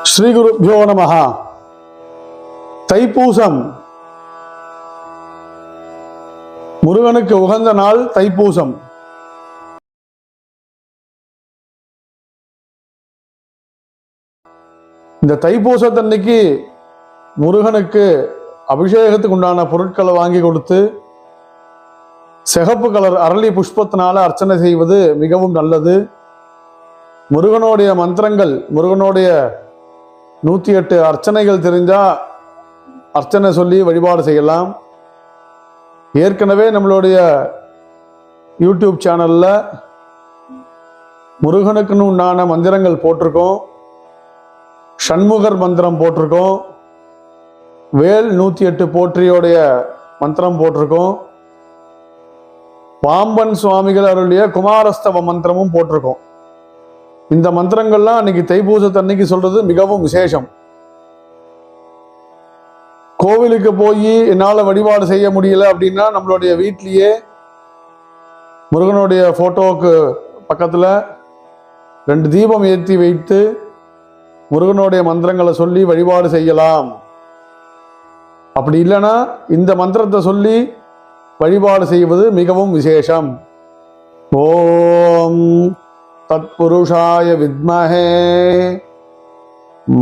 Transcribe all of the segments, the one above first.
ஸ்ரீ குரு நமஹ. தைப்பூசம். முருகனுக்கு உகந்த நாள் தைப்பூசம். இந்த தைப்பூசத்தன்னைக்கு முருகனுக்கு அபிஷேகத்துக்கு உண்டான பொருட்களை வாங்கி கொடுத்து சிகப்பு கலர் அரளி புஷ்பத்தினால அர்ச்சனை செய்வது மிகவும் நல்லது. முருகனுடைய மந்திரங்கள் முருகனுடைய நூற்றி எட்டு அர்ச்சனைகள் தெரிஞ்சால் அர்ச்சனை சொல்லி வழிபாடு செய்யலாம். ஏற்கனவே நம்மளுடைய யூடியூப் சேனலில் முருகனுக்குன்னு உண்டான மந்திரங்கள் போட்டிருக்கோம். ஷண்முகர் மந்திரம் போட்டிருக்கோம். வேல் நூற்றி எட்டு போற்றியோடைய மந்திரம் போட்டிருக்கோம். பாம்பன் சுவாமிகள் அருளிய குமாரஸ்தவ மந்திரமும் போட்டிருக்கோம். இந்த மந்திரங்கள்லாம் அன்னைக்கு தைப்பூசத்தன்னைக்கு சொல்றது மிகவும் விசேஷம். கோவிலுக்கு போய் என்னால் வழிபாடு செய்ய முடியல அப்படின்னா நம்மளுடைய வீட்லேயே முருகனுடைய ஃபோட்டோவுக்கு பக்கத்தில் ரெண்டு தீபம் ஏற்றி வைத்து முருகனுடைய மந்திரங்களை சொல்லி வழிபாடு செய்யலாம். அப்படி இல்லைன்னா இந்த மந்திரத்தை சொல்லி வழிபாடு செய்வது மிகவும் விசேஷம். ஓம் தத்புருஷாய வித்மஹே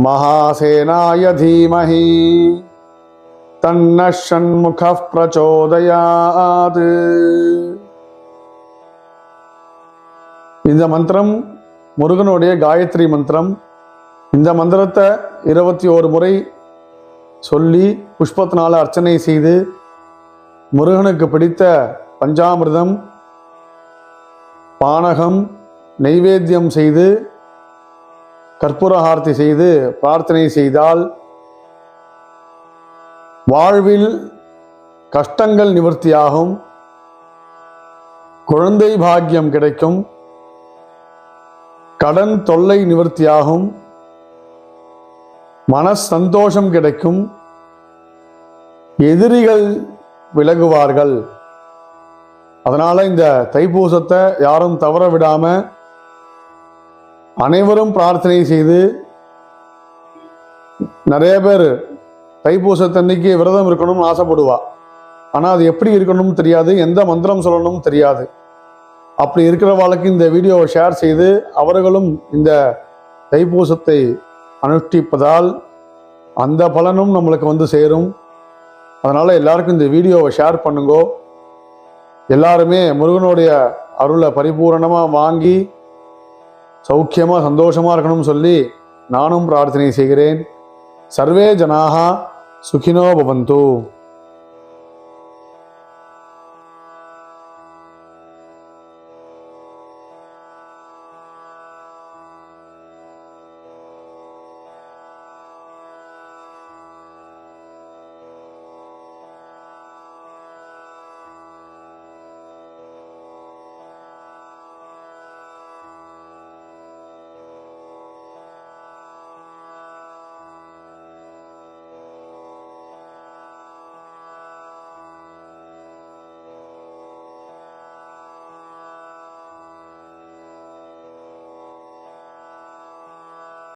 மகாசேனாய தீமஹி தன்னஷண்முக பிரச்சோதயாது இந்த மந்திரம் முருகனுடைய காயத்ரி மந்திரம். இந்த மந்திரத்தை இருபத்தி ஓரு முறை சொல்லி புஷ்பத்தினால அர்ச்சனை செய்து முருகனுக்கு பிடித்த பஞ்சாமிர்தம் பானகம் நைவேத்தியம் செய்து கற்பூரஹார்த்தி செய்து பிரார்த்தனை செய்தால் வாழ்வில் கஷ்டங்கள் நிவர்த்தியாகும் குழந்தை பாக்கியம் கிடைக்கும் கடன் தொல்லை நிவர்த்தியாகும் மன சந்தோஷம் கிடைக்கும் எதிரிகள் விலகுவார்கள். அதனால் இந்த தைப்பூசத்தை யாரும் தவற விடாமல் அனைவரும் பிரார்த்தனை செய்து நிறைய பேர் தைப்பூசத்தன்னைக்கு விரதம் இருக்கணும்னு ஆசைப்படுவா. ஆனால் அது எப்படி இருக்கணும்னு தெரியாது எந்த மந்திரம் சொல்லணும்னு தெரியாது. அப்படி இருக்கிறவாளுக்கு இந்த வீடியோவை ஷேர் செய்து அவர்களும் இந்த தைப்பூசத்தை அனுஷ்டிப்பதால் அந்த பலனும் நம்மளுக்கு வந்து சேரும். அதனால் எல்லாருக்கும் இந்த வீடியோவை ஷேர் பண்ணுங்கோ. எல்லாருமே முருகனுடைய அருளை பரிபூரணமாக வாங்கி சௌக்கியமாக சந்தோஷமாக இருக்கணும்னு சொல்லி நானும் பிரார்த்தனை செய்கிறேன். சர்வே ஜனாக சுகினோ பவந்தூ.